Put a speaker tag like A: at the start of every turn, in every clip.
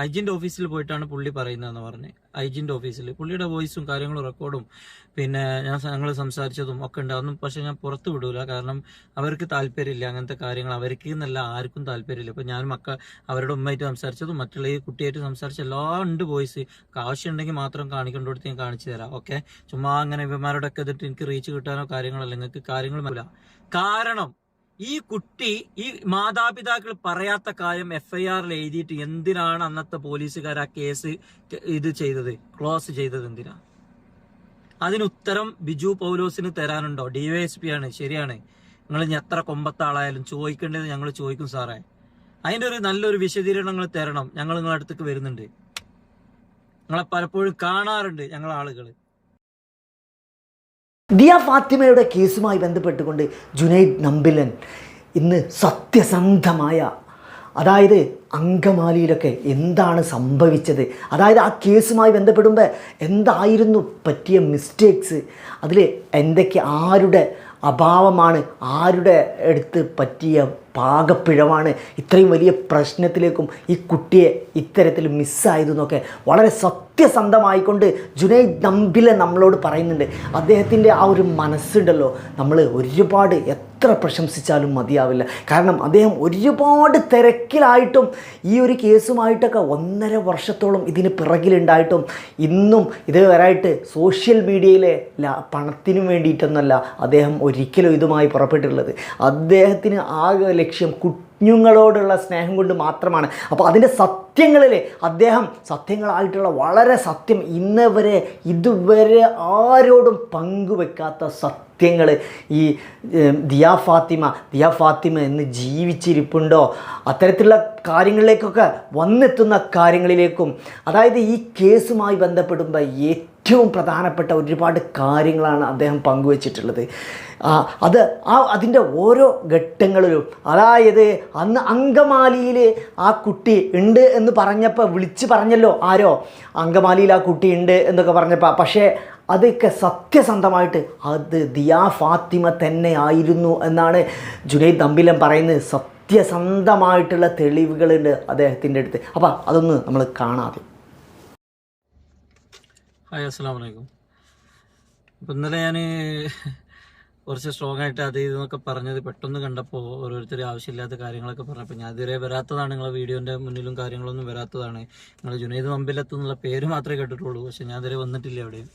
A: ഐജിന്റെ ഓഫീസിൽ പോയിട്ടാണ് പുള്ളി പറയുന്നതെന്ന് പറഞ്ഞ്. ഐജിന്റെ ഓഫീസിൽ. പുള്ളിയുടെ വോയിസും കാര്യങ്ങളും റെക്കോർഡും പിന്നെ ഞാൻ ഞങ്ങൾ സംസാരിച്ചതും ഒക്കെ ഉണ്ട്. അതൊന്നും പക്ഷെ ഞാൻ പുറത്തു വിടൂല. കാരണം അവർക്ക് താല്പര്യമില്ല അങ്ങനത്തെ കാര്യങ്ങൾ. അവർക്ക് എന്നല്ല ആർക്കും താല്പര്യമില്ല. ഇപ്പൊ ഞാൻ മക്ക അവരുടെ ഉമ്മയായിട്ട് സംസാരിച്ചതും മറ്റുള്ള ഈ കുട്ടിയായിട്ട് സംസാരിച്ച എല്ലാ ഉണ്ട് വോയിസ്. ആവശ്യമുണ്ടെങ്കിൽ മാത്രം കാണിക്കേണ്ടടുത്ത് ഞാൻ കാണിച്ചു തരാം. ഓക്കെ? ചുമ്മാ അങ്ങനെ ഇവന്മാരോടൊക്കെ ഇതിട്ട് എനിക്ക് റീച്ച് കിട്ടാനോ കാര്യങ്ങളല്ല നിങ്ങൾക്ക് കാര്യങ്ങളുമില്ല കാരണം ഈ കുട്ടി ഈ മാതാപിതാക്കൾ പറയാത്ത കാര്യം എഫ് ഐ ആറിൽ എഴുതിയിട്ട് എന്തിനാണ് അന്നത്തെ പോലീസുകാർ ആ കേസ് ഇത് ചെയ്തത്? ക്ലോസ് ചെയ്തത് എന്തിനാ? അതിന് ഉത്തരം ബിജു പൗലോസിന് തരാനുണ്ടോ? ഡിവൈഎസ്പി ആണ്. ശരിയാണ്. നിങ്ങൾ എത്ര കൊമ്പത്താളായാലും ചോദിക്കേണ്ടത് ഞങ്ങൾ ചോദിക്കും സാറേ. അതിന്റെ ഒരു നല്ലൊരു വിശദീകരണങ്ങൾ തരണം. ഞങ്ങൾ നിങ്ങളുടെ അടുത്തേക്ക് വരുന്നുണ്ട്. നിങ്ങളെ പലപ്പോഴും കാണാറുണ്ട് ഞങ്ങൾ ആളുകൾ.
B: ദിയ ഫാത്തിമയുടെ കേസുമായി ബന്ധപ്പെട്ടുകൊണ്ട് ജുനൈദ് നമ്പിലൻ ഇന്ന് സത്യസന്ധമായ അതായത് അങ്കമാലിയിലൊക്കെ എന്താണ് സംഭവിച്ചത്? അതായത് ആ കേസുമായി ബന്ധപ്പെടുമ്പോൾ എന്തായിരുന്നു പറ്റിയ മിസ്റ്റേക്സ് അതിൽ എന്തൊക്കെ ആരുടെ അഭാവമാണ് ആരുടെ അടുത്ത് പറ്റിയ പാകപ്പിഴവാണ്. ഇത്രയും വലിയ പ്രശ്നത്തിലേക്കും ഈ കുട്ടിയെ ഇത്തരത്തിൽ മിസ്സായതെന്നൊക്കെ വളരെ സത്യസന്ധമായിക്കൊണ്ട് ജുനൈദ് നമ്പിലെ നമ്മളോട് പറയുന്നുണ്ട്. അദ്ദേഹത്തിന്റെ ആ ഒരു മനസ്സുണ്ടല്ലോ നമ്മൾ ഒരുപാട് എത്ര പ്രശംസിച്ചാലും മതിയാവില്ല. കാരണം അദ്ദേഹം ഒരുപാട് തിരക്കിലായിട്ടും ഈ ഒരു കേസുമായിട്ടൊക്കെ ഒന്നര വർഷത്തോളം ഇതിന് പിറകിലുണ്ടായിട്ടും ഇന്നും ഇതുവരായിട്ട് സോഷ്യൽ മീഡിയയിലെ പണത്തിനും വേണ്ടിയിട്ടൊന്നല്ല അദ്ദേഹം ഒരിക്കലും ഇതുമായി പുറപ്പെട്ടിട്ടുള്ളത്. അദ്ദേഹത്തിന് ആകെ ലക്ഷ്യം കുഞ്ഞുങ്ങളോടുള്ള സ്നേഹം കൊണ്ട് മാത്രമാണ്. അപ്പോൾ അതിന്റെ സത്യങ്ങളിൽ അദ്ദേഹം സത്യങ്ങളായിട്ടുള്ള വളരെ സത്യം ഇന്നവരെ ഇതുവരെ ആരോടും പങ്കുവെക്കാത്ത സത്യങ്ങൾ ഈ ദിയാ ഫാത്തിമ ദിയാ ഫാത്തിമ എന്ന് ജീവിച്ചിരിപ്പുണ്ടോ? അത്തരത്തിലുള്ള കാര്യങ്ങളിലേക്കൊക്കെ വന്നെത്തുന്ന കാര്യങ്ങളിലേക്കും അതായത് ഈ കേസുമായി ബന്ധപ്പെടുമ്പോൾ ഏറ്റവും പ്രധാനപ്പെട്ട ഒരുപാട് കാര്യങ്ങളാണ് അദ്ദേഹം പങ്കുവച്ചിട്ടുള്ളത്. അത് ആ അതിന്റെ ഓരോ ഘട്ടങ്ങളിലും അതായത് അന്ന് അങ്കമാലിയിൽ ആ കുട്ടി ഉണ്ട് എന്ന് പറഞ്ഞപ്പോൾ വിളിച്ച് പറഞ്ഞല്ലോ ആരോ? അങ്കമാലിയിൽ ആ കുട്ടി ഉണ്ട് എന്നൊക്കെ പറഞ്ഞപ്പോൾ പക്ഷേ അതൊക്കെ സത്യസന്ധമായിട്ട് അത് ദിയാ ഫാത്തിമ തന്നെ ആയിരുന്നു എന്നാണ് ജുനൈദ് തമ്പിലൻ പറയുന്നത്. സത്യസന്ധമായിട്ടുള്ള തെളിവുകളുണ്ട് അദ്ദേഹത്തിന്റെ അടുത്ത്. അപ്പം അതൊന്ന് നമ്മൾ കാണാതെ.
A: ഹായ് അസ്സാം വലൈക്കും അപ്പം ഇന്നലെ ഞാൻ കുറച്ച് സ്ട്രോങ് ആയിട്ട് അത് ഇതെന്നൊക്കെ പറഞ്ഞത് പെട്ടെന്ന് കണ്ടപ്പോൾ ഓരോരുത്തർ ആവശ്യമില്ലാത്ത കാര്യങ്ങളൊക്കെ പറഞ്ഞപ്പോൾ ഞാൻ ഇതുവരെ വരാത്തതാണ്. നിങ്ങളെ വീഡിയോന്റെ മുന്നിലും കാര്യങ്ങളൊന്നും വരാത്തതാണ്. നിങ്ങൾ ജുനൈദ് നമ്പിലത്ത് എന്നുള്ള പേര് മാത്രമേ കേട്ടിട്ടുള്ളൂ. പക്ഷെ ഞാൻ ഇതുവരെ വന്നിട്ടില്ല അവിടെയും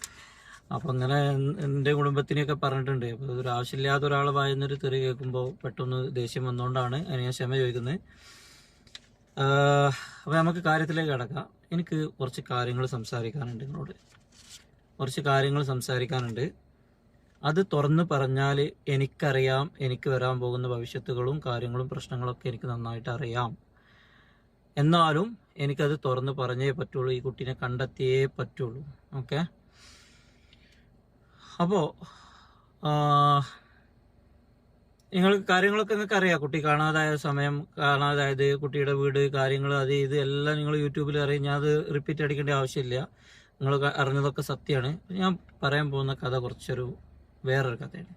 A: അപ്പം അങ്ങനെ എന്റെ കുടുംബത്തിനെയൊക്കെ പറഞ്ഞിട്ടുണ്ട്. അപ്പോൾ ഒരു ആവശ്യമില്ലാത്ത ഒരാൾ വായുന്നൊരു തെറി കേൾക്കുമ്പോൾ പെട്ടെന്ന് ദേഷ്യം വന്നുകൊണ്ടാണ് അതിന് ഞാൻ ക്ഷമ ചോദിക്കുന്നത്. അപ്പോൾ നമുക്ക് കാര്യത്തിലേക്ക് കിടക്കാം. എനിക്ക് കുറച്ച് കാര്യങ്ങൾ സംസാരിക്കാനുണ്ട് നിങ്ങളോട്. കുറച്ച് കാര്യങ്ങൾ സംസാരിക്കാനുണ്ട്. അത് തുറന്നു പറഞ്ഞാൽ എനിക്കറിയാം എനിക്ക് വരാൻ പോകുന്ന ഭവിഷ്യത്തുകളും കാര്യങ്ങളും പ്രശ്നങ്ങളൊക്കെ എനിക്ക് നന്നായിട്ട് അറിയാം. എന്നാലും എനിക്കത് തുറന്നു പറഞ്ഞേ പറ്റുള്ളൂ ഈ കുട്ടീനെ കണ്ടെത്തിയേ പറ്റുള്ളൂ. ഓക്കെ? അപ്പോൾ നിങ്ങൾ കാര്യങ്ങളൊക്കെ നിങ്ങൾക്ക് അറിയാം കുട്ടി കാണാതായ സമയം കാണാതായത് കുട്ടിയുടെ വീട് കാര്യങ്ങൾ അത് ഇത് എല്ലാം നിങ്ങൾ യൂട്യൂബിൽ അറിയാം. ഞാൻ അത് റിപ്പീറ്റ് അടിക്കേണ്ട ആവശ്യമില്ല. നിങ്ങൾ അറിഞ്ഞതൊക്കെ സത്യമാണ്. ഞാൻ പറയാൻ പോകുന്ന കഥ കുറച്ചൊരു വേറൊരു കഥയാണ്.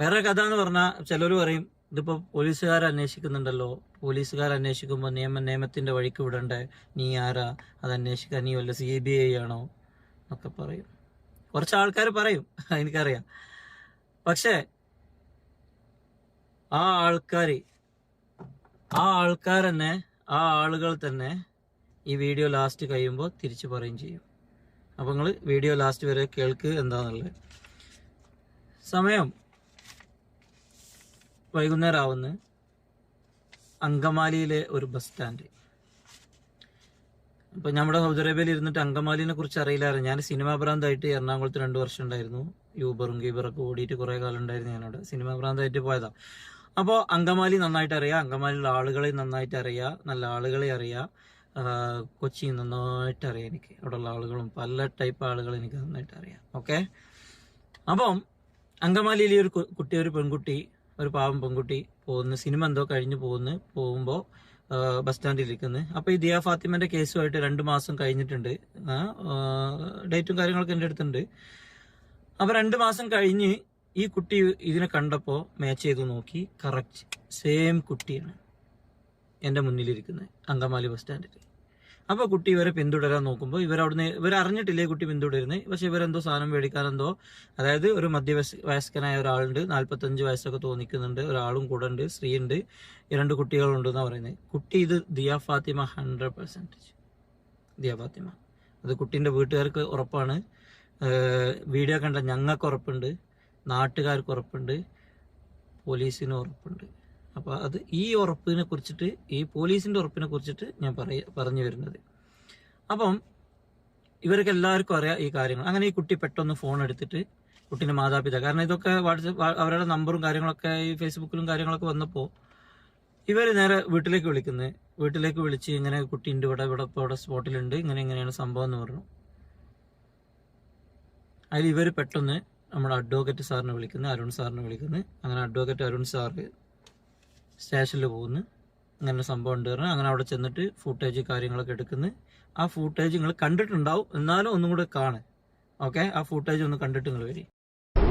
A: വേറെ കഥ എന്ന് പറഞ്ഞാൽ ചിലർ പറയും ഇതിപ്പോൾ പോലീസുകാർ അന്വേഷിക്കുന്നുണ്ടല്ലോ. പോലീസുകാർ അന്വേഷിക്കുമ്പോൾ നിയമ നിയമത്തിന്റെ വഴിക്ക് വിടണ്ടേ? നീ ആരാ? അത് അന്വേഷിക്കാൻ നീ വല്ല സി ബി ഐ ആണോ? എന്നൊക്കെ പറയും. കുറച്ച് ആൾക്കാർ പറയും എനിക്കറിയാം. പക്ഷേ ആ ആൾക്കാർ ആ ആൾക്കാർ തന്നെ ആ ആളുകൾ തന്നെ ഈ വീഡിയോ ലാസ്റ്റ് കഴിയുമ്പോൾ തിരിച്ചു പറയും ചെയ്യും. അപ്പോൾ നിങ്ങൾ വീഡിയോ ലാസ്റ്റ് വരെ കേൾക്ക് എന്താണെന്നുള്ളത് സമയം. വൈകുന്നേരം ആവുന്ന അങ്കമാലിയിലെ ഒരു ബസ് സ്റ്റാൻഡ് അപ്പോൾ നമ്മുടെ സൗദി അറേബ്യയിൽ ഇരുന്നിട്ട് അങ്കമാലിനെ കുറിച്ച് അറിയില്ലായിരുന്നു. ഞാൻ സിനിമാ ഭ്രാന്തായിട്ട് എറണാകുളത്ത് രണ്ട് വർഷം ഉണ്ടായിരുന്നു. യൂബറും ഗീബറൊക്കെ ഓടിയിട്ട് കുറേ കാലം ഉണ്ടായിരുന്നു ഞാനവിടെ. സിനിമാ ഭ്രാന്തായിട്ട് പോയതാണ് അപ്പോൾ അങ്കമാലി നന്നായിട്ട് അറിയാം. അങ്കമാലിയിലുള്ള ആളുകളെ നന്നായിട്ട് അറിയാം. നല്ല ആളുകളെ അറിയാം. കൊച്ചി നന്നായിട്ട് അറിയാം എനിക്ക്. അവിടെയുള്ള ആളുകളും പല ടൈപ്പ് ആളുകൾ എനിക്ക് നന്നായിട്ട് അറിയാം ഓക്കെ അപ്പം അങ്കമാലിയിലെ ഒരു കുട്ടി ഒരു പെൺകുട്ടി ഒരു പാവം പെൺകുട്ടി പോകുന്നു. സിനിമ എന്തോ കഴിഞ്ഞ് പോകുന്നു. പോകുമ്പോൾ ബസ് സ്റ്റാൻഡിൽ ഇരിക്കുന്നു. അപ്പോൾ ഈ ദിയ ഫാത്തിമന്റെ കേസുമായിട്ട് രണ്ട് മാസം കഴിഞ്ഞിട്ടുണ്ട്. ഡേറ്റും കാര്യങ്ങളൊക്കെ എന്റെ അടുത്തുണ്ട്. അപ്പോൾ രണ്ട് മാസം കഴിഞ്ഞ് ഈ കുട്ടി ഇതിനെ കണ്ടപ്പോൾ മാച്ച് ചെയ്ത് നോക്കി. കറക്റ്റ് സെയിം കുട്ടിയാണ് എന്റെ മുന്നിലിരിക്കുന്നത്. അങ്കമാലി ബസ് സ്റ്റാൻഡിൽ അപ്പോൾ കുട്ടി ഇവരെ പിന്തുടരാൻ നോക്കുമ്പോൾ ഇവരവിടുന്ന് ഇവർ അറിഞ്ഞിട്ടില്ലേ കുട്ടി പിന്തുടരുന്നത് പക്ഷെ ഇവരെന്തോ സാധനം മേടിക്കാനെന്തോ അതായത് ഒരു മധ്യവയസ് വയസ്കനായ ഒരാളുണ്ട് നാൽപ്പത്തഞ്ച് വയസ്സൊക്കെ തോന്നിക്കുന്നുണ്ട് ഒരാളും കൂടെ ഉണ്ട് സ്ത്രീ ഉണ്ട് രണ്ട് കുട്ടികളുണ്ട് എന്നാണ് പറയുന്നത് കുട്ടി ഇത് ദിയ ഫാത്തിമ ഹൺഡ്രഡ് പെർസെന്റേജ് ദിയ ഫാത്തിമ. അത് കുട്ടീന്റെ വീട്ടുകാർക്ക് ഉറപ്പാണ്. വീഡിയോ കണ്ട ഞങ്ങൾക്ക് ഉറപ്പുണ്ട് നാട്ടുകാർക്ക് ഉറപ്പുണ്ട് പോലീസിന് ഉറപ്പുണ്ട്. അപ്പോൾ അത് ഈ ഉറപ്പിനെ കുറിച്ചിട്ട് ഈ പോലീസിന്റെ ഉറപ്പിനെ കുറിച്ചിട്ട് ഞാൻ പറയ പറഞ്ഞു വരുന്നത്. അപ്പം ഇവർക്ക് എല്ലാവർക്കും അറിയാം ഈ കാര്യങ്ങൾ. അങ്ങനെ ഈ കുട്ടി പെട്ടെന്ന് ഫോൺ എടുത്തിട്ട് കുട്ടീന്റെ മാതാപിതാ കാരണം ഇതൊക്കെ വാട്സപ്പ് അവരുടെ നമ്പറും കാര്യങ്ങളൊക്കെ ഈ ഫേസ്ബുക്കിലും കാര്യങ്ങളൊക്കെ വന്നപ്പോൾ ഇവർ നേരെ വീട്ടിലേക്ക് വിളിക്കുന്നത് വീട്ടിലേക്ക് വിളിച്ച് ഇങ്ങനെ കുട്ടി ഉണ്ട് ഇവിടെ ഇവിടെ ഇവിടെ സ്പോട്ടിലുണ്ട് ഇങ്ങനെ ഇങ്ങനെയാണ് സംഭവം എന്ന് പറഞ്ഞു. അതിൽ ഇവർ പെട്ടെന്ന് നമ്മുടെ അഡ്വക്കേറ്റ് സാറിനെ വിളിക്കുന്നു അരുൺ സാറിനെ വിളിക്കുന്നു. അങ്ങനെ അഡ്വക്കേറ്റ് അരുൺ സാറ് സ്റ്റേഷനിൽ പോകുന്നു. അങ്ങനെ സംഭവം ഉണ്ട് പറഞ്ഞാൽ അങ്ങനെ അവിടെ ചെന്നിട്ട് ഫുട്ടേജ് കാര്യങ്ങളൊക്കെ എടുക്കുന്നു. ആ ഫുട്ടേജ് നിങ്ങൾ കണ്ടിട്ടുണ്ടാവും. എന്നാലും ഒന്നും കൂടെ കാണും. ഓക്കെ ആ ഫുട്ടേജ് ഒന്ന് കണ്ടിട്ട് നിങ്ങൾ വരി.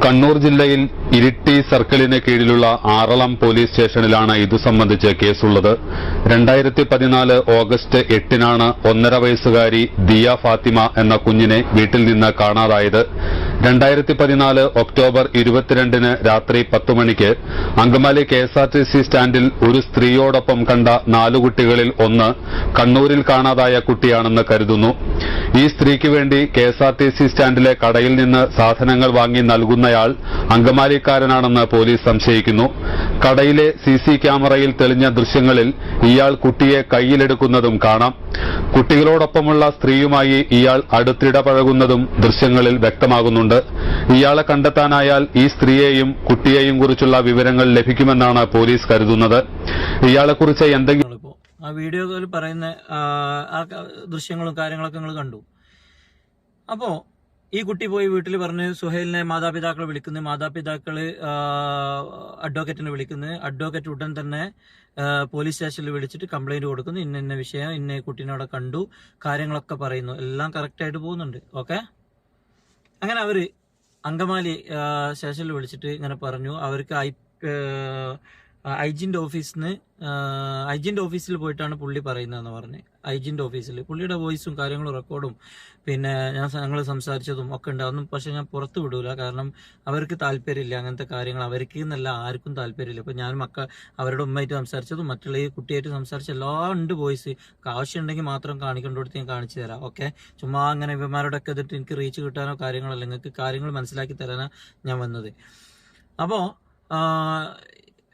C: കണ്ണൂർ ജില്ലയിൽ ഇരിട്ടി സർക്കിളിന് കീഴിലുള്ള ആറളം പോലീസ് സ്റ്റേഷനിലാണ് ഇതു സംബന്ധിച്ച് കേസുള്ളത്. രണ്ടായിരത്തി പതിനാല് ഓഗസ്റ്റ് എട്ടിനാണ് ഒന്നര വയസ്സുകാരി ദിയ ഫാത്തിമ എന്ന കുഞ്ഞിനെ വീട്ടിൽ നിന്ന് കാണാതായത്. രണ്ടായിരത്തി പതിനാല് ഒക്ടോബർ ഇരുപത്തിരണ്ടിന് രാത്രി പത്തു മണിക്ക് Angamaly K S R T C സ്റ്റാൻഡിൽ ഒരു സ്ത്രീയോടൊപ്പം കണ്ട നാലു കുട്ടികളിൽ ഒന്ന് കണ്ണൂരിൽ കാണാതായ കുട്ടിയാണെന്ന് കരുതുന്നു. ഈ സ്ത്രീക്ക് വേണ്ടി കെ സ്റ്റാൻഡിലെ കടയിൽ നിന്ന് സാധനങ്ങൾ വാങ്ങി നൽകുന്നയാൾ അങ്കമാലിക്കാരനാണെന്ന് പോലീസ് സംശയിക്കുന്നു. കടയിലെ സി സി ക്യാമറയിൽ തെളിഞ്ഞ ദൃശ്യങ്ങളിൽ ഇയാൾ കുട്ടിയെ കയ്യിലെടുക്കുന്നതും കാണാം. കുട്ടികളോടൊപ്പമുള്ള സ്ത്രീയുമായി ഇയാൾ അടുത്തിടപഴകുന്നതും ദൃശ്യങ്ങളിൽ വ്യക്തമാകുന്നുണ്ട്. ഇയാളെ കണ്ടെത്താനായാൽ ഈ സ്ത്രീയെയും കുട്ടിയെയും കുറിച്ചുള്ള വിവരങ്ങൾ ലഭിക്കുമെന്നാണ് പോലീസ് കരുതുന്നത്. ഇയാളെക്കുറിച്ച് എന്തെങ്കിലും
A: ആ വീഡിയോയിൽ പറയുന്ന ദൃശ്യങ്ങളും കാര്യങ്ങളൊക്കെ നിങ്ങൾ കണ്ടു. അപ്പോ ഈ കുട്ടി പോയി വീട്ടിൽ പറഞ്ഞ് സുഹേലിനെ മാതാപിതാക്കൾ വിളിക്കുന്നു. മാതാപിതാക്കൾ അഡ്വക്കേറ്റിനെ വിളിക്കുന്നു. അഡ്വക്കേറ്റ് ഉടൻ തന്നെ പോലീസ് സ്റ്റേഷനിൽ വിളിച്ചിട്ട് കംപ്ലൈന്റ് കൊടുക്കുന്നു. ഇന്ന ഇന്ന വിഷയം ഇന്ന കുട്ടീനെ കണ്ടു കാര്യങ്ങളൊക്കെ പറയുന്നു. എല്ലാം കറക്റ്റായിട്ട് പോകുന്നുണ്ട്. ഓക്കെ അങ്ങനെ അവർ അങ്കമാലി സ്റ്റേഷനിൽ വിളിച്ചിട്ട് ഇങ്ങനെ പറഞ്ഞു. അവർക്ക് ഐ ഐജിന്റെ ഓഫീസിൽ ഐജിന്റെ ഓഫീസിൽ പോയിട്ടാണ് പുള്ളി പറയുന്നതെന്ന് പറഞ്ഞ്. ഐജിന്റെ ഓഫീസിൽ പുള്ളിയുടെ വോയിസും കാര്യങ്ങളും റെക്കോർഡും പിന്നെ ഞാൻ ഞങ്ങൾ സംസാരിച്ചതും ഒക്കെ ഉണ്ട് പക്ഷെ ഞാൻ പുറത്തു വിടൂല. കാരണം അവർക്ക് താല്പര്യമില്ല അങ്ങനത്തെ കാര്യങ്ങൾ. അവർക്ക് എന്നല്ല ആർക്കും താല്പര്യമില്ല. ഇപ്പൊ ഞാൻ മക്ക അവരുടെ ഉമ്മയായിട്ട് സംസാരിച്ചതും മറ്റുള്ള ഈ കുട്ടിയായിട്ട് സംസാരിച്ച എല്ലാ ഉണ്ട് ബോയ്സ് ആവശ്യമുണ്ടെങ്കിൽ മാത്രം കാണിക്കേണ്ടടുത്ത് ഞാൻ കാണിച്ചു തരാം. ഓക്കെ ചുമ്മാ അങ്ങനെ ഇവന്മാരോടൊക്കെ ഇതിട്ട് എനിക്ക് റീച്ച് കിട്ടാനോ കാര്യങ്ങളല്ല നിങ്ങൾക്ക് കാര്യങ്ങൾ മനസ്സിലാക്കി തരാനാ ഞാൻ വന്നത്. അപ്പോൾ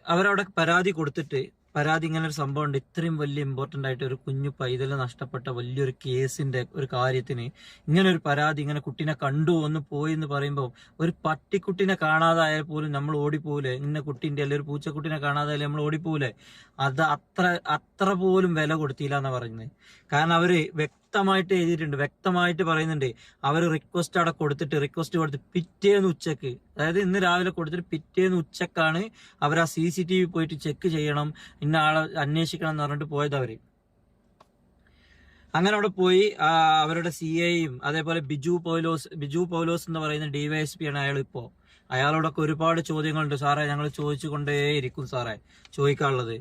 A: അവരവിടെ പരാതി കൊടുത്തിട്ട് പരാതി ഇങ്ങനെ ഒരു സംഭവം ഉണ്ട് ഇത്രയും വലിയ ഇമ്പോർട്ടന്റ് ആയിട്ട് ഒരു കുഞ്ഞു പൈതൽ നഷ്ടപ്പെട്ട വലിയൊരു കേസിന്റെ ഒരു കാര്യത്തിന് ഇങ്ങനെ ഒരു പരാതി ഇങ്ങനെ കുട്ടീനെ കണ്ടു ഒന്ന് പോയി എന്ന് പറയുമ്പോൾ ഒരു പട്ടിക്കുട്ടിനെ കാണാതായാൽ പോലും നമ്മൾ ഓടിപ്പോവില്ലേ ഇന്ന കുട്ടീന്റെ അല്ലെങ്കിൽ ഒരു പൂച്ചക്കുട്ടിനെ കാണാതായാലും നമ്മൾ ഓടിപ്പോവില്ലേ അത് അത്ര അത്ര പോലും വില കൊടുത്തില്ല എന്ന് പറയുന്നത്. കാരണം അവർ വ്യക്തമായിട്ട് എഴുതിയിട്ടുണ്ട്. വ്യക്തമായിട്ട് പറയുന്നുണ്ട്. അവർ റിക്വസ്റ്റ് അവിടെ കൊടുത്തിട്ട് റിക്വസ്റ്റ് കൊടുത്ത് പിറ്റേന്ന് ഉച്ചയ്ക്ക് അതായത് ഇന്ന് രാവിലെ കൊടുത്തിട്ട് പിറ്റേന്ന് ഉച്ചക്കാണ് അവർ ആ സി സി ടി വി പോയിട്ട് ചെക്ക് ചെയ്യണം. ഇന്ന ആളെ അന്വേഷിക്കണം എന്ന് പറഞ്ഞിട്ട് പോയത് അവർ. അങ്ങനെ അവിടെ പോയി അവരുടെ സി എയും അതേപോലെ ബിജു പൗലോസ് ബിജു പൗലോസ് എന്ന് പറയുന്ന ഡിവൈഎസ്പി ആണ് അയാൾ ഇപ്പോൾ അയാളോടൊക്കെ ഒരുപാട് ചോദ്യങ്ങളുണ്ട്. സാറേ ഞങ്ങൾ ചോദിച്ചു കൊണ്ടേയിരിക്കും സാറേ ചോദിക്കാനുള്ളത്.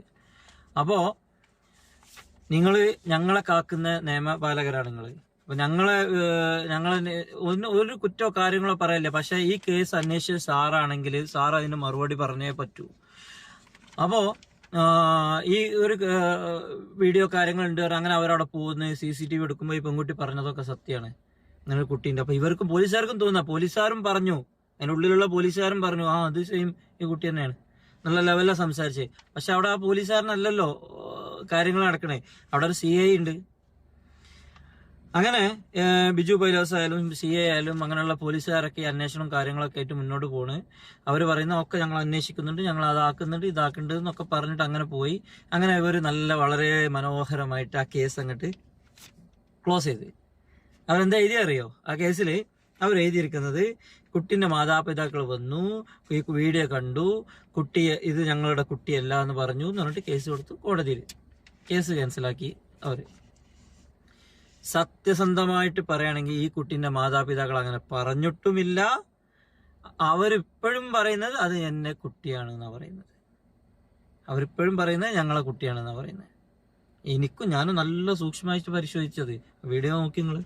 A: അപ്പോ നിങ്ങൾ ഞങ്ങളെ കാക്കുന്ന നിയമപാലകരാണ് നിങ്ങൾ. അപ്പൊ ഞങ്ങളെ ഞങ്ങൾ ഒരു കുറ്റോ കാര്യങ്ങളോ പറയല്ലേ. പക്ഷെ ഈ കേസ് അന്വേഷിച്ച സാറാണെങ്കിൽ സാർ അതിന് മറുപടി പറഞ്ഞേ പറ്റൂ. അപ്പോ ഈ ഒരു വീഡിയോ കാര്യങ്ങൾ ഉണ്ട് അങ്ങനെ അവരവിടെ പോകുന്ന. സി സി ടി വി എടുക്കുമ്പോൾ ഈ പെൺകുട്ടി പറഞ്ഞതൊക്കെ സത്യമാണ്. നിങ്ങൾ കുട്ടീന്റെ. അപ്പൊ ഇവർക്കും പോലീസുകാർക്കും തോന്നുക പോലീസുകാരും പറഞ്ഞു. അതിനുള്ളിലുള്ള പോലീസുകാരും പറഞ്ഞു ആ അത് സെയിം ഈ കുട്ടി തന്നെയാണ്. നല്ല ലെവലിലാണ് സംസാരിച്ചേ പക്ഷെ അവിടെ ആ പോലീസുകാരനല്ലല്ലോ. കാര്യങ്ങൾ നടക്കണേ. അവിടെ ഒരു സി ഐ ഉണ്ട്. അങ്ങനെ ബിജു പൈലോസ് ആയാലും സി എ ആയാലും അങ്ങനെയുള്ള പോലീസുകാരൊക്കെ ഈ അന്വേഷണം കാര്യങ്ങളൊക്കെ ആയിട്ട് മുന്നോട്ട് പോണ്. അവർ പറയുന്ന ഒക്കെ ഞങ്ങൾ അന്വേഷിക്കുന്നുണ്ട് ഞങ്ങൾ അതാക്കുന്നുണ്ട് ഇതാക്കുന്നുണ്ട് എന്നൊക്കെ പറഞ്ഞിട്ട് അങ്ങനെ പോയി. അങ്ങനെ ഇവർ നല്ല വളരെ മനോഹരമായിട്ട് ആ കേസ് അങ്ങോട്ട് ക്ലോസ് ചെയ്ത്. അവരെന്താ എഴുതി അറിയോ? ആ കേസിൽ അവർ എഴുതിയിരിക്കുന്നത് കുട്ടിന്റെ മാതാപിതാക്കൾ വന്നു വീഡിയോ കണ്ടു കുട്ടിയെ ഇത് ഞങ്ങളുടെ കുട്ടിയല്ല എന്ന് പറഞ്ഞു എന്ന് പറഞ്ഞിട്ട് കേസ് കൊടുത്തു കോടതിയിൽ. കേസ് ക്യാൻസലാക്കി അവർ സത്യസന്ധമായിട്ട് പറയുകയാണെങ്കിൽ ഈ കുട്ടിന്റെ മാതാപിതാക്കൾ അങ്ങനെ പറഞ്ഞിട്ടുമില്ല. അവരിപ്പോഴും പറയുന്നത് അത് എന്നെ കുട്ടിയാണ് എന്നാ പറയുന്നത്. അവരിപ്പോഴും പറയുന്നത് ഞങ്ങളെ കുട്ടിയാണെന്നാണ് പറയുന്നത്. എനിക്കും ഞാനും നല്ല സൂക്ഷ്മമായിട്ട് പരിശോധിച്ചത്. വീഡിയോ നോക്കി നിങ്ങൾ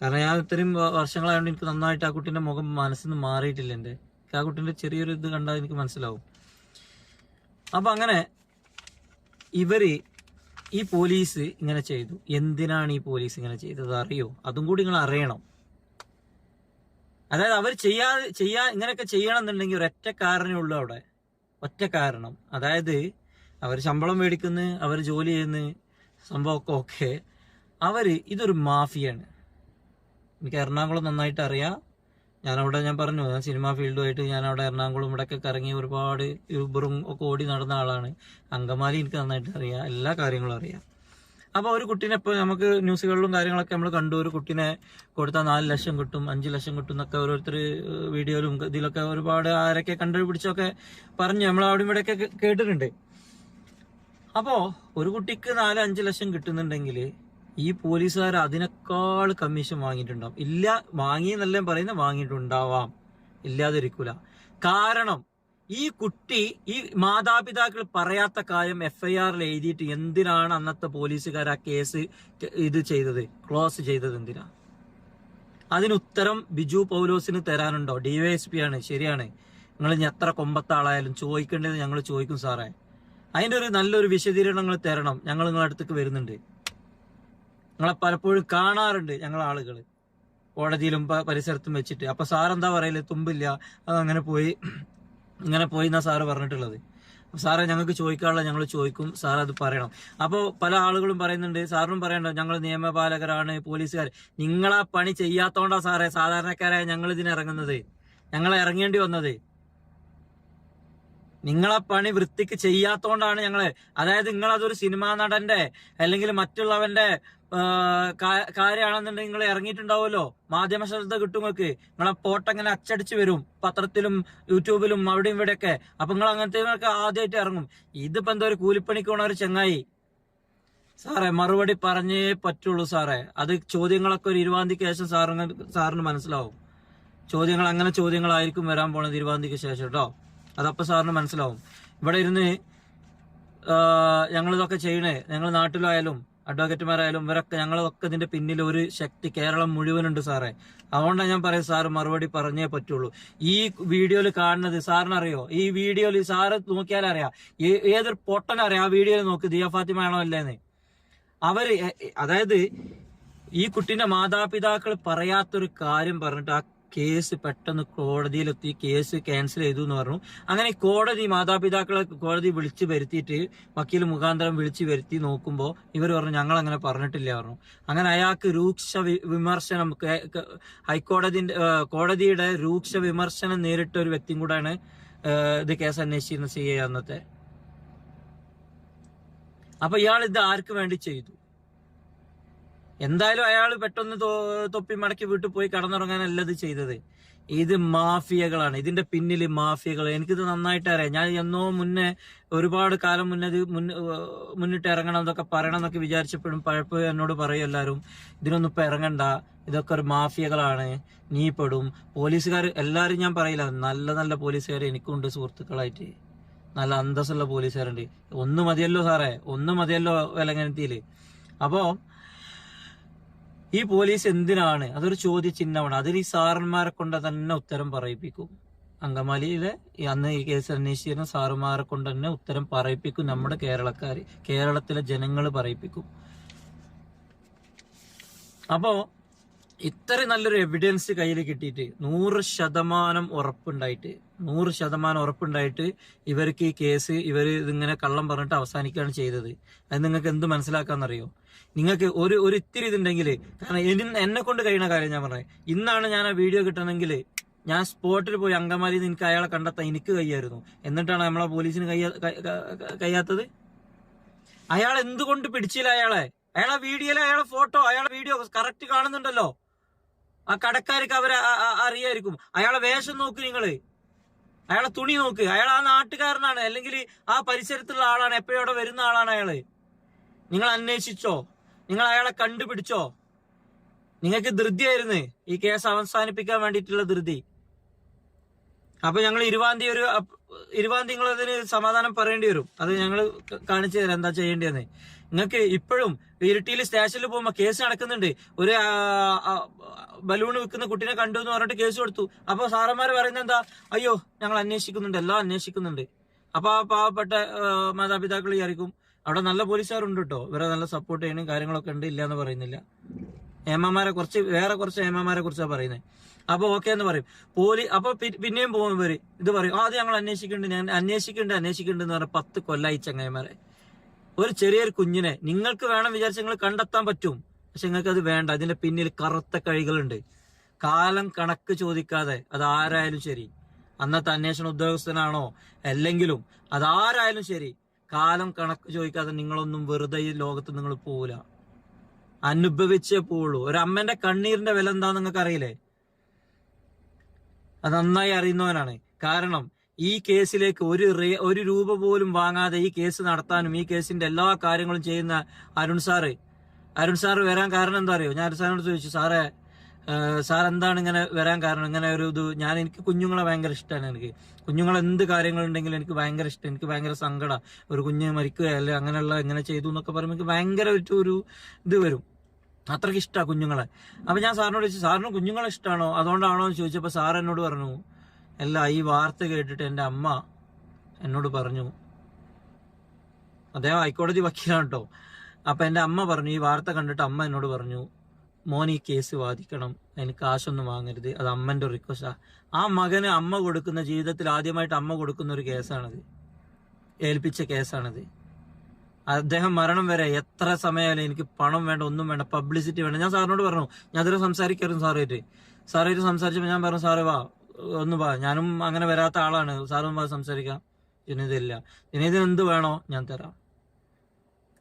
A: കാരണം ഞാൻ ഇത്രയും വർഷങ്ങളായതുകൊണ്ട് എനിക്ക് നന്നായിട്ട് ആ കുട്ടീന്റെ മുഖം മനസ്സിൽ നിന്ന് മാറിയിട്ടില്ല എന്റെ. ആ കുട്ടീന്റെ ചെറിയൊരു ഇത് കണ്ടാൽ എനിക്ക് മനസ്സിലാവും. അപ്പം അങ്ങനെ ഇവർ ഈ പോലീസ് ഇങ്ങനെ ചെയ്തു. എന്തിനാണ് ഈ പോലീസ് ഇങ്ങനെ ചെയ്തത് അറിയോ? അതും കൂടി നിങ്ങൾ അറിയണം. അതായത് അവർ ചെയ്യാ ചെയ്യാ ഇങ്ങനെയൊക്കെ ചെയ്യണം എന്നുണ്ടെങ്കിൽ ഒരൊറ്റ കാരണമേ ഉള്ളൂ അവിടെ. ഒറ്റ കാരണം. അതായത് അവർ ശമ്പളം മേടിക്കുന്നു അവർ ജോലി ചെയ്യുന്ന സംഭവമൊക്കെ ഓക്കെ. അവർ ഇതൊരു മാഫിയാണ്. എനിക്ക് എറണാകുളം നന്നായിട്ട് അറിയാം. ഞാനവിടെ ഞാൻ പറഞ്ഞു ഞാൻ സിനിമാ ഫീൽഡുമായിട്ട് ഞാൻ അവിടെ എറണാകുളം ഇവിടെയൊക്കെ കറങ്ങി ഒരുപാട് യൂബറും ഒക്കെ ഓടി നടന്ന ആളാണ്. അങ്കമാലി എനിക്ക് നന്നായിട്ട് അറിയാം എല്ലാ കാര്യങ്ങളും അറിയാം. അപ്പോൾ ഒരു കുട്ടീനെ ഇപ്പോൾ നമുക്ക് ന്യൂസുകളിലും കാര്യങ്ങളൊക്കെ നമ്മൾ കണ്ടു. ഒരു കുട്ടീനെ കൊടുത്താൽ നാല് ലക്ഷം കിട്ടും അഞ്ച് ലക്ഷം കിട്ടും എന്നൊക്കെ ഓരോരുത്തർ വീഡിയോയിലും ഇതിലൊക്കെ ഒരുപാട് ആരൊക്കെ കണ്ടുപിടിച്ചൊക്കെ പറഞ്ഞു. നമ്മൾ അവിടെ ഇവിടെയൊക്കെ കേട്ടിട്ടുണ്ട്. അപ്പോൾ ഒരു കുട്ടിക്ക് നാല് അഞ്ച് ലക്ഷം കിട്ടുന്നുണ്ടെങ്കിൽ ഈ പോലീസുകാർ അതിനേക്കാൾ കമ്മീഷൻ വാങ്ങിയിട്ടുണ്ടാവും. ഇല്ല വാങ്ങി എന്നല്ല പറയുന്നത് വാങ്ങിയിട്ടുണ്ടാവാം. ഇല്ലാതിരിക്കൂല. കാരണം ഈ കുട്ടി ഈ മാതാപിതാക്കൾ പറയാത്ത കാര്യം എഫ് ഐ ആറിൽ എഴുതിയിട്ട് എന്തിനാണ് അന്നത്തെ പോലീസുകാർ ആ കേസ് ഇത് ചെയ്തത്? ക്ലോസ് ചെയ്തത് എന്തിനാ? അതിന് ഉത്തരം ബിജു പൗലോസിന് തരാനുണ്ടോ? ഡിവൈഎസ്പി ആണ്. ശരിയാണ്. നിങ്ങൾ ഇനി എത്ര കൊമ്പത്താളായാലും ചോദിക്കേണ്ടത് ഞങ്ങൾ ചോദിക്കും സാറേ. അതിന്റെ ഒരു നല്ലൊരു വിശദീകരണങ്ങൾ തരണം. ഞങ്ങൾ നിങ്ങളുടെ അടുത്തേക്ക് വരുന്നുണ്ട്. നിങ്ങളെ പലപ്പോഴും കാണാറുണ്ട് ഞങ്ങൾ ആളുകൾ കോടതിയിലും പരിസരത്തും വെച്ചിട്ട്. അപ്പൊ സാറെന്താ പറയൽ? തുമ്പില്ല. അത് അങ്ങനെ പോയി ഇങ്ങനെ പോയി എന്നാ സാറ് പറഞ്ഞിട്ടുള്ളത്. സാറെ ഞങ്ങൾക്ക് ചോദിക്കാനുള്ള ഞങ്ങൾ ചോദിക്കും. സാർ അത് പറയണം. അപ്പോൾ പല ആളുകളും പറയുന്നുണ്ട്. സാറിനും പറയണ്ട ഞങ്ങൾ നിയമപാലകരാണ് പോലീസുകാർ നിങ്ങളാ പണി ചെയ്യാത്തോണ്ടാ സാറേ സാധാരണക്കാരായ ഞങ്ങൾ ഇതിനിറങ്ങുന്നത് ഞങ്ങൾ ഇറങ്ങേണ്ടി വന്നത്. നിങ്ങളെ പണി വൃത്തിക്ക് ചെയ്യാത്തോണ്ടാണ് ഞങ്ങൾ. അതായത് നിങ്ങൾ അതൊരു സിനിമാ നടന്റെ അല്ലെങ്കിൽ മറ്റുള്ളവന്റെ കാര്യമാണെന്നുണ്ടെങ്കിൽ നിങ്ങൾ ഇറങ്ങിയിട്ടുണ്ടാവുമല്ലോ? മാധ്യമ ശ്രദ്ധ കിട്ടും നിങ്ങൾക്ക്. നിങ്ങളെ പോട്ടങ്ങനെ അച്ചടിച്ച് വരും. പത്രത്തിലും യൂട്യൂബിലും അവിടെയും ഇവിടെയൊക്കെ. അപ്പൊ നിങ്ങൾ അങ്ങനത്തെ ആദ്യമായിട്ട് ഇറങ്ങും. ഇതിപ്പോ എന്തോ ഒരു കൂലിപ്പണിക്ക് പോണ ഒരു ചെങ്ങായി. സാറേ മറുപടി പറഞ്ഞേ പറ്റുള്ളൂ സാറേ. അത് ചോദ്യങ്ങളൊക്കെ ഒരു ഇരുപതാന്തിക്ക് ശേഷം സാറിന് സാറിന് മനസ്സിലാവും. ചോദ്യങ്ങൾ അങ്ങനെ ചോദ്യങ്ങളായിരിക്കും വരാൻ പോണത് ഇരുപതാന്തിക്ക് ശേഷം കേട്ടോ. അതപ്പോൾ സാറിന് മനസ്സിലാവും. ഇവിടെ ഇരുന്ന് ഞങ്ങളിതൊക്കെ ചെയ്യണേ. ഞങ്ങൾ നാട്ടിലായാലും അഡ്വക്കേറ്റുമാരായാലും ഇവരൊക്കെ ഞങ്ങളൊക്കെ ഇതിന്റെ പിന്നിൽ ഒരു ശക്തി കേരളം മുഴുവനുണ്ട് സാറേ. അതുകൊണ്ടാണ് ഞാൻ പറയും സാറ് മറുപടി പറഞ്ഞേ പറ്റുള്ളൂ. ഈ വീഡിയോയിൽ കാണുന്നത് സാറിനറിയോ? ഈ വീഡിയോയിൽ സാറ് നോക്കിയാലറിയാം അറിയാം. ഏതൊരു പൊട്ടനറിയാം ആ വീഡിയോയിൽ നോക്ക് ദിയ ഫാത്തിമ ആണോ അല്ലേന്ന്. അവർ അതായത് ഈ കുട്ടീന്റെ മാതാപിതാക്കൾ പറയാത്തൊരു കാര്യം പറഞ്ഞിട്ട് ആ കേസ് പെട്ടെന്ന് കോടതിയിലെത്തി കേസ് ക്യാൻസൽ ചെയ്തു എന്ന് പറഞ്ഞു. അങ്ങനെ കോടതി മാതാപിതാക്കളെ കോടതി വിളിച്ചു വരുത്തിയിട്ട് വക്കീൽ മുഖാന്തരം വിളിച്ചു വരുത്തി നോക്കുമ്പോൾ ഇവർ പറഞ്ഞു ഞങ്ങൾ അങ്ങനെ പറഞ്ഞിട്ടില്ല പറഞ്ഞു. അങ്ങനെ അയാൾക്ക് രൂക്ഷ വിമർശനം ഹൈക്കോടതി കോടതിയുടെ രൂക്ഷ വിമർശനം നേരിട്ട ഒരു വ്യക്തിയും കൂടെയാണ് ഇത് കേസ് അന്വേഷിച്ചിരുന്ന സി ഐ അന്നത്തെ അപ്പൊ ഇയാൾ ഇത് ആർക്ക് വേണ്ടി ചെയ്തു? എന്തായാലും അയാൾ പെട്ടെന്ന് തൊപ്പി മടക്കി വീട്ടിൽ പോയി കടന്നുറങ്ങാനല്ല ഇത് ചെയ്തത്. ഇത് മാഫിയകളാണ്. ഇതിന്റെ പിന്നിൽ മാഫിയകൾ എനിക്കിത് നന്നായിട്ട് അറിയാം. ഞാൻ എന്നോ മുന്നേ ഒരുപാട് കാലം മുന്നേ മുന്നിട്ട് ഇറങ്ങണം എന്നൊക്കെ പറയണം എന്നൊക്കെ വിചാരിച്ചപ്പോഴും പഴപ്പോഴും എന്നോട് പറയും എല്ലാവരും ഇതിനൊന്നും ഇപ്പൊ ഇറങ്ങണ്ട. ഇതൊക്കെ ഒരു മാഫിയകളാണ്. നീ പെടും. പോലീസുകാർ എല്ലാവരും ഞാൻ പറയില്ല. നല്ല നല്ല പോലീസുകാർ എനിക്കുണ്ട് സുഹൃത്തുക്കളായിട്ട്. നല്ല അന്തസ്സുള്ള പോലീസുകാരുണ്ട്. ഒന്ന് മതിയല്ലോ സാറേ. ഒന്ന് മതിയല്ലോ വിലങ്ങനത്തിയിൽ. അപ്പോ ഈ പോലീസ് എന്തിനാണ്? അതൊരു ചോദ്യചിഹ്നമാണ്. അതിൽ ഈ സാറന്മാരെ കൊണ്ട് തന്നെ ഉത്തരം പറയിപ്പിക്കും. അങ്കമാലിയിലെ അന്ന് ഈ കേസ് അന്വേഷിച്ചിരുന്ന സാറുമാരെ കൊണ്ട് തന്നെ ഉത്തരം പറയിപ്പിക്കും നമ്മുടെ കേരളക്കാർ കേരളത്തിലെ ജനങ്ങൾ പറയിപ്പിക്കും. അപ്പോ ഇത്രയും നല്ലൊരു എവിഡൻസ് കയ്യിൽ കിട്ടിയിട്ട് നൂറ് ശതമാനം ഉറപ്പുണ്ടായിട്ട് നൂറ് ശതമാനം ഉറപ്പുണ്ടായിട്ട് ഇവർക്ക് ഈ കേസ് ഇവർ ഇതിങ്ങനെ കള്ളം പറഞ്ഞിട്ട് അവസാനിക്കുകയാണ് ചെയ്തത്. അത് നിങ്ങൾക്ക് എന്ത് മനസ്സിലാക്കാന്നറിയോ? നിങ്ങൾക്ക് ഒരു ഒരു ഇത്തിരി ഇതുണ്ടെങ്കിൽ കാരണം എനി- എന്നെ കൊണ്ട് കഴിയുന്ന കാര്യം ഞാൻ പറയാം ഇന്നാണ് ഞാൻ ആ വീഡിയോ കിട്ടണമെങ്കിൽ ഞാൻ സ്പോട്ടിൽ പോയി നിന്ന് എനിക്ക് അയാളെ കണ്ടെത്താൻ എനിക്ക് കഴിയായിരുന്നു. എന്നിട്ടാണ് നമ്മളെ പോലീസിന് കഴിയാ- കയ്യാത്തത്? അയാൾ എന്തുകൊണ്ട് പിടിച്ചില്ല അയാളെ? അയാളെ വീഡിയോയിലെ അയാളെ ഫോട്ടോ അയാളെ വീഡിയോ കറക്റ്റ് കാണുന്നുണ്ടല്ലോ. ആ കടക്കാർക്ക് അവരെ അറിയായിരിക്കും. അയാളെ വേഷം നോക്ക് നിങ്ങൾ. അയാളെ തുണി നോക്ക്. അയാൾ ആ നാട്ടുകാരനാണ്. അല്ലെങ്കിൽ ആ പരിസരത്തുള്ള ആളാണ്. എപ്പോഴും വരുന്ന ആളാണ് അയാൾ. നിങ്ങൾ അന്വേഷിച്ചോ? നിങ്ങൾ അയാളെ കണ്ടുപിടിച്ചോ? നിങ്ങൾക്ക് ധൃതിയായിരുന്നു ഈ കേസ് അവസാനിപ്പിക്കാൻ വേണ്ടിയിട്ടുള്ള ധൃതി. അപ്പൊ ഞങ്ങൾ തീയതി ഒരു ഇരുവാന്തി നിങ്ങൾ അതിന് സമാധാനം പറയേണ്ടി വരും. അത് ഞങ്ങൾ കാണിച്ചു തരാം എന്താ ചെയ്യേണ്ടതെന്ന്. നിങ്ങൾക്ക് ഇപ്പോഴും ഇരിട്ടിയിൽ സ്റ്റേഷനിൽ പോകുമ്പോൾ കേസ് നടക്കുന്നുണ്ട്. ഒരു ബലൂൺ വിൽക്കുന്ന കുട്ടീനെ കണ്ടു എന്ന് പറഞ്ഞിട്ട് കേസ് കൊടുത്തു. അപ്പൊ സാറന്മാർ പറയുന്നത് എന്താ? അയ്യോ ഞങ്ങൾ അന്വേഷിക്കുന്നുണ്ട്. എല്ലാം അന്വേഷിക്കുന്നുണ്ട്. അപ്പൊ ആ പാവപ്പെട്ട മാതാപിതാക്കൾ വിചാരിക്കും അവിടെ നല്ല പോലീസുകാരുണ്ട് കേട്ടോ ഇവരെ നല്ല സപ്പോർട്ട് ചെയ്യണം കാര്യങ്ങളൊക്കെ ഉണ്ട് ഇല്ല എന്ന് പറയുന്നില്ല. ഏമാമാരെ കുറച്ച് വേറെ കുറച്ച് ഏമാമാരെ കുറിച്ചാണ് പറയുന്നത് അപ്പൊ ഓക്കെ എന്ന് പറയും. പോലീസ് അപ്പൊ പിന്നെയും പോകും ഇവർ. ഇത് പറയും ആദ്യം ഞങ്ങൾ അന്വേഷിക്കുന്നുണ്ട് ഞാൻ അന്വേഷിക്കുന്നുണ്ട് അന്വേഷിക്കുന്നുണ്ട് എന്ന് പറഞ്ഞ പത്ത് കൊല്ലായി ചങ്ങായിമാരെ. ഒരു ചെറിയൊരു കുഞ്ഞിനെ നിങ്ങൾക്ക് വേണം വിചാരിച്ച് നിങ്ങൾ കണ്ടെത്താൻ പറ്റും. പക്ഷെ നിങ്ങൾക്ക് അത് വേണ്ട. അതിന്റെ പിന്നിൽ കറുത്ത കഴികളുണ്ട് കാലം കണക്ക് ചോദിക്കാതെ അത് ആരായാലും ശരി. അന്നത്തെ അന്വേഷണ ഉദ്യോഗസ്ഥനാണോ? അല്ലെങ്കിലും അതാരായാലും ശരി. കാലം കണക്ക് ചോദിക്കാതെ നിങ്ങളൊന്നും വെറുതെ ഈ ലോകത്ത് നിങ്ങൾ പോവില്ല. അനുഭവിച്ചേ പോവുള്ളൂ. ഒരു അമ്മന്റെ കണ്ണീരിന്റെ വില എന്താ നിങ്ങൾക്ക് അറിയില്ലേ നന്നായി അറിയുന്നവനാണ്. കാരണം ഈ കേസിലേക്ക് ഒരു ഒരു രൂപ പോലും വാങ്ങാതെ ഈ കേസ് നടത്താനും ഈ കേസിന്റെ എല്ലാ കാര്യങ്ങളും ചെയ്യുന്ന അരുൺ സാറ്. അരുൺ സാറ് വരാൻ കാരണം എന്താ അറിയോ? ഞാൻ അരുൺ സാറിനോട് ചോദിച്ചു സാറേ സാർ എന്താണ് ഇങ്ങനെ വരാൻ കാരണം? ഇങ്ങനെ ഒരു ഇത് ഞാൻ എനിക്ക് കുഞ്ഞുങ്ങളെ ഭയങ്കര ഇഷ്ടമാണ് എനിക്ക്. കുഞ്ഞുങ്ങളെ എന്ത് കാര്യങ്ങളുണ്ടെങ്കിലും എനിക്ക് ഭയങ്കര ഇഷ്ടം എനിക്ക് ഭയങ്കര സങ്കടം. ഒരു കുഞ്ഞ് മരിക്കുക അല്ലെ അങ്ങനെയുള്ള ഇങ്ങനെ ചെയ്തു എന്നൊക്കെ പറയുമ്പോൾ എനിക്ക് ഭയങ്കര ഒരു ഇത് വരും. അത്രയ്ക്ക് ഇഷ്ടമാണ് കുഞ്ഞുങ്ങളെ. അപ്പം ഞാൻ സാറിനോട് ചോദിച്ചു സാറിന് കുഞ്ഞുങ്ങളെ ഇഷ്ടമാണോ അതുകൊണ്ടാണോ? എന്ന് ചോദിച്ചപ്പോൾ സാർ എന്നോട് പറഞ്ഞു അല്ല ഈ വാർത്ത കേട്ടിട്ട് എന്റെ അമ്മ എന്നോട് പറഞ്ഞു. അദ്ദേഹം ഹൈക്കോടതി വക്കീലാണ് കേട്ടോ അപ്പം എന്റെ അമ്മ പറഞ്ഞു ഈ വാർത്ത കണ്ടിട്ട് അമ്മ എന്നോട് പറഞ്ഞു മോൻ ഈ കേസ് വാദിക്കണം. അതിന് കാശൊന്നും വാങ്ങരുത്. അത് അമ്മന്റെ റിക്വസ്റ്റാണ് ആ മകന് അമ്മ കൊടുക്കുന്ന ജീവിതത്തിൽ ആദ്യമായിട്ട് അമ്മ കൊടുക്കുന്ന ഒരു കേസാണത്. ഏൽപ്പിച്ച കേസാണത്. അദ്ദേഹം മരണം വരെ എത്ര സമയമായാലും എനിക്ക് പണം വേണ്ട ഒന്നും വേണ്ട പബ്ലിസിറ്റി വേണ്ട. ഞാൻ സാറിനോട് പറഞ്ഞു ഞാൻ അതിൽ സംസാരിക്കായിരുന്നു സാറായിട്ട് സാറായിട്ട് സംസാരിച്ചപ്പോൾ ഞാൻ പറഞ്ഞു സാറേ വാ ഒന്ന് വാ. ഞാനും അങ്ങനെ വരാത്ത ആളാണ്. സാറും വാ സംസാരിക്കാം. ജനീതില്ല ജനീതിന് എന്ത് വേണോ ഞാൻ തരാം.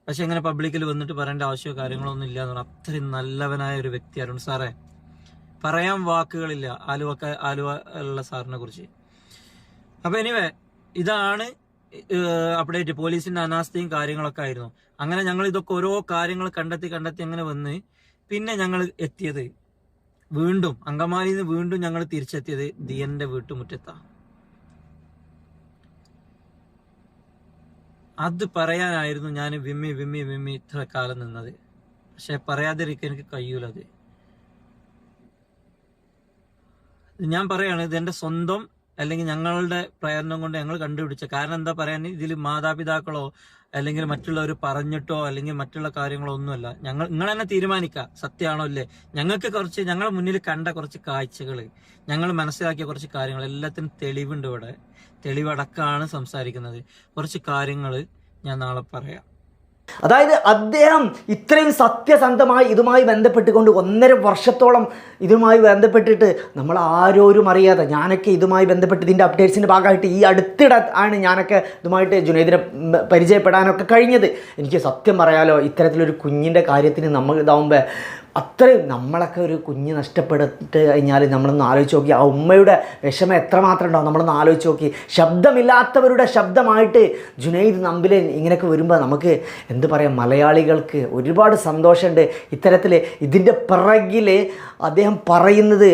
A: പക്ഷെ ഇങ്ങനെ പബ്ലിക്കിൽ വന്നിട്ട് പറയേണ്ട ആവശ്യമോ കാര്യങ്ങളോ ഒന്നും ഇല്ല എന്ന് പറഞ്ഞാൽ അത്രയും നല്ലവനായ ഒരു വ്യക്തിയായിരുന്നു സാറേ പറയാൻ വാക്കുകളില്ല ആലുവക്ക ആലുവ ഉള്ള സാറിനെ കുറിച്ച്. അപ്പൊ എനിവേ ഇതാണ് അപ്ഡേറ്റ് പോലീസിന്റെ അനാസ്ഥയും കാര്യങ്ങളൊക്കെ ആയിരുന്നു. അങ്ങനെ ഞങ്ങൾ ഇതൊക്കെ ഓരോ കാര്യങ്ങൾ കണ്ടെത്തി കണ്ടെത്തി അങ്ങനെ വന്ന് പിന്നെ ഞങ്ങൾ എത്തിയത്. വീണ്ടും അങ്കമാലിയിൽ നിന്ന് വീണ്ടും ഞങ്ങൾ തിരിച്ചെത്തിയത് ദിയന്റെ വീട്ടുമുറ്റത്താണ് അത് പറയാനായിരുന്നു ഞാൻ വിമ്മി വിമ്മി വിമ്മി ഇത്ര കാലം നിന്നത്. പക്ഷെ പറയാതിരിക്കാൻ എനിക്ക് കഴിയൂലത് ഞാൻ പറയാണ് ഇത് എന്റെ സ്വന്തം അല്ലെങ്കിൽ ഞങ്ങളുടെ പ്രയത്നം കൊണ്ട് ഞങ്ങൾ കണ്ടുപിടിച്ച കാരണം എന്താ പറയാൻ? ഇതിൽ മാതാപിതാക്കളോ അല്ലെങ്കിൽ മറ്റുള്ളവർ പറഞ്ഞിട്ടോ അല്ലെങ്കിൽ മറ്റുള്ള കാര്യങ്ങളോ ഒന്നുമല്ല. ഞങ്ങൾ നിങ്ങൾ തന്നെ തീരുമാനിക്കുക. സത്യമാണോ അല്ലേ ഞങ്ങൾക്ക് കുറച്ച് ഞങ്ങളുടെ മുന്നിൽ കണ്ട കുറച്ച് കാഴ്ചകൾ ഞങ്ങൾ മനസ്സിലാക്കിയ കുറച്ച് കാര്യങ്ങൾ എല്ലാത്തിനും തെളിവുണ്ട് ഇവിടെ. തെളിവടക്കമാണ് സംസാരിക്കുന്നത്. കുറച്ച് കാര്യങ്ങൾ ഞാൻ നാളെ പറയാം.
B: അതായത് അദ്ദേഹം ഇത്രയും സത്യസന്ധമായി ഇതുമായി ബന്ധപ്പെട്ടുകൊണ്ട് ഒന്നര വർഷത്തോളം ഇതുമായി ബന്ധപ്പെട്ടിട്ട് നമ്മൾ ആരോരും അറിയാതെ ഞാനൊക്കെ ഇതുമായി ബന്ധപ്പെട്ട് ഇതിന്റെ അപ്ഡേറ്റ്സിന്റെ ഭാഗമായിട്ട് ഈ അടുത്തിടെ ആണ് ഞാനൊക്കെ ഇതുമായിട്ട് ജുനൈദിനെ പരിചയപ്പെടാനൊക്കെ കഴിഞ്ഞത്. എനിക്ക് സത്യം പറയാലോ ഇത്തരത്തിലൊരു കുഞ്ഞിന്റെ കാര്യത്തിന് നമ്മൾ ഇതാവുമ്പോൾ അത്രയും നമ്മളൊക്കെ ഒരു കുഞ്ഞ് നഷ്ടപ്പെട്ടിട്ട് കഴിഞ്ഞാൽ നമ്മളൊന്ന് ആലോചിച്ച് നോക്കി ആ ഉമ്മയുടെ വിഷമം എത്രമാത്രം ഉണ്ടാവും? നമ്മളൊന്ന് ആലോചിച്ച് നോക്കി. ശബ്ദമില്ലാത്തവരുടെ ശബ്ദമായിട്ട് ജുനൈദ് നമ്പിൽ ഇങ്ങനെയൊക്കെ വരുമ്പോൾ നമുക്ക് എന്ത് പറയാം മലയാളികൾക്ക് ഒരുപാട് സന്തോഷമുണ്ട്. ഇത്തരത്തിൽ ഇതിന്റെ പിറകിൽ അദ്ദേഹം പറയുന്നത്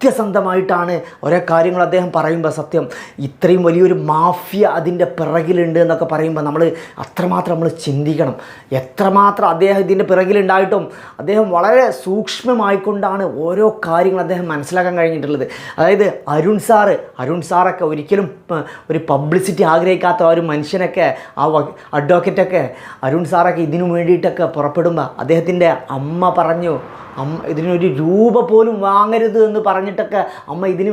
B: സത്യസന്ധമായിട്ടാണ് ഓരോ കാര്യങ്ങൾ അദ്ദേഹം പറയുമ്പോൾ സത്യം. ഇത്രയും വലിയൊരു മാഫിയ അതിന്റെ പിറകിലുണ്ട് എന്നൊക്കെ പറയുമ്പോൾ നമ്മൾ അത്രമാത്രം നമ്മൾ ചിന്തിക്കണം. എത്രമാത്രം അദ്ദേഹം ഇതിന്റെ പിറകിലുണ്ടായിട്ടും അദ്ദേഹം വളരെ സൂക്ഷ്മമായിക്കൊണ്ടാണ് ഓരോ കാര്യങ്ങൾ അദ്ദേഹം മനസ്സിലാക്കാൻ കഴിഞ്ഞിട്ടുള്ളത്. അതായത് അരുൺ സാറ് അരുൺ സാറൊക്കെ ഒരിക്കലും ഒരു പബ്ലിസിറ്റി ആഗ്രഹിക്കാത്ത ആ ഒരു മനുഷ്യനൊക്കെ ആ അഡ്വക്കേറ്റൊക്കെ അരുൺ സാറൊക്കെ ഇതിനു വേണ്ടിയിട്ടൊക്കെ പുറപ്പെടുമ്പോൾ അദ്ദേഹത്തിന്റെ അമ്മ പറഞ്ഞു അമ്മ ഇതിനൊരു രൂപ പോലും വാങ്ങരുത് എന്ന് പറഞ്ഞിട്ടൊക്കെ അമ്മ ഇതിന്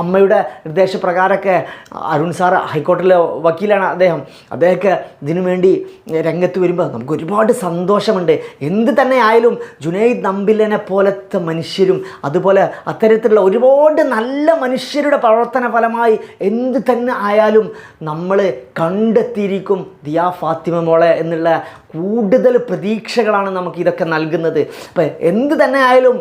B: അമ്മയുടെ നിർദ്ദേശപ്രകാരമൊക്കെ അരുൺ സാർ ഹൈക്കോർട്ടിലെ വക്കീലാണ് അദ്ദേഹം. അദ്ദേഹമൊക്കെ ഇതിനു വേണ്ടി രംഗത്ത് വരുമ്പോൾ നമുക്ക് ഒരുപാട് സന്തോഷമുണ്ട്. എന്ത് തന്നെ ആയാലും ജുനൈദ് നമ്പിലനെ പോലത്തെ മനുഷ്യരും അതുപോലെ അത്തരത്തിലുള്ള ഒരുപാട് നല്ല മനുഷ്യരുടെ പ്രവർത്തന ഫലമായി എന്ത് തന്നെ ആയാലും നമ്മൾ കണ്ടെത്തിയിരിക്കും ദിയാ ഫാത്തിമ മോളെ എന്നുള്ള കൂടുതൽ പ്രതീക്ഷകളാണ് നമുക്ക് ഇതൊക്കെ നൽകുന്നത്. അപ്പം എന്ത് തന്നെ ആയാലും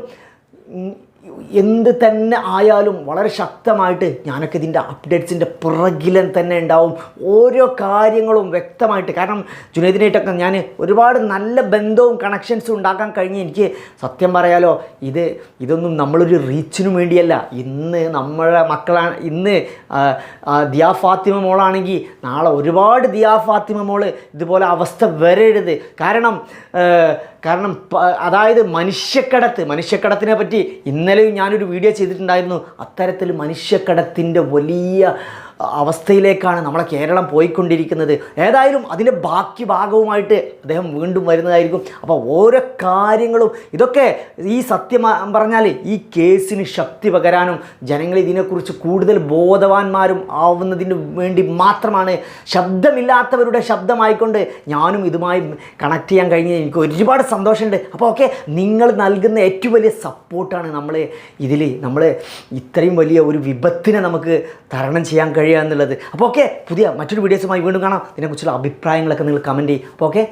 B: എന്ത് തന്നെ ആയാലും വളരെ ശക്തമായിട്ട് ഞാനൊക്കെ ഇതിന്റെ അപ്ഡേറ്റ്സിന്റെ പുറകിലൻ തന്നെ ഉണ്ടാവും. ഓരോ കാര്യങ്ങളും വ്യക്തമായിട്ട്. കാരണം ജുനൈദിനായിട്ടൊക്കെ ഞാൻ ഒരുപാട് നല്ല ബന്ധവും കണക്ഷൻസും ഉണ്ടാക്കാൻ കഴിഞ്ഞ് എനിക്ക് സത്യം പറയാലോ ഇത് ഇതൊന്നും നമ്മളൊരു റീച്ചിനു വേണ്ടിയല്ല. ഇന്ന് നമ്മളെ മക്കളാണ് ഇന്ന് ദിയാ ഫാത്തിമ മോളാണെങ്കിൽ നാളെ ഒരുപാട് ദിയാ ഫാത്തിമ മോൾ ഇതുപോലെ അവസ്ഥ വരരുത്. കാരണം കാരണം അതായത് മനുഷ്യക്കടത്ത് മനുഷ്യക്കടത്തിനെ പറ്റി ഇന്നലെയും ഞാനൊരു വീഡിയോ ചെയ്തിട്ടുണ്ടായിരുന്നു. അത്തരത്തിൽ മനുഷ്യക്കടത്തിന്റെ വലിയ അവസ്ഥയിലേക്കാണ് നമ്മളെ കേരളം പോയിക്കൊണ്ടിരിക്കുന്നത്. ഏതായാലും അതിന്റെ ബാക്കി ഭാഗവുമായിട്ട് അദ്ദേഹം വീണ്ടും വരുന്നതായിരിക്കും. അപ്പോൾ ഓരോ കാര്യങ്ങളും ഇതൊക്കെ ഈ സത്യം പറഞ്ഞാൽ ഈ കേസിന് ശക്തി പകരാനും ജനങ്ങൾ ഇതിനെക്കുറിച്ച് കൂടുതൽ ബോധവാന്മാരും ആവുന്നതിന് വേണ്ടി മാത്രമാണ് ശബ്ദമില്ലാത്തവരുടെ ശബ്ദമായിക്കൊണ്ട് ഞാനും ഇതുമായി കണക്ട് ചെയ്യാൻ കഴിഞ്ഞ് എനിക്ക് ഒരുപാട് സന്തോഷമുണ്ട്. അപ്പോൾ ഓക്കെ നിങ്ങൾ നൽകുന്ന ഏറ്റവും വലിയ സപ്പോർട്ടാണ് നമ്മൾ ഇതിൽ നമ്മൾ ഇത്രയും വലിയ ഒരു വിപത്തിനെ നമുക്ക് തരണം ചെയ്യാൻ കഴിയുക എന്നുള്ളത് അപ്പോൾ ഓക്കെ പുതിയ മറ്റൊരു വീഡിയോസുമായി വീണ്ടും കാണാം. ഇതിനെക്കുറിച്ചുള്ള അഭിപ്രായങ്ങളൊക്കെ നിങ്ങൾ കമന്റ് ചെയ്യും. അപ്പോൾ ഓക്കെ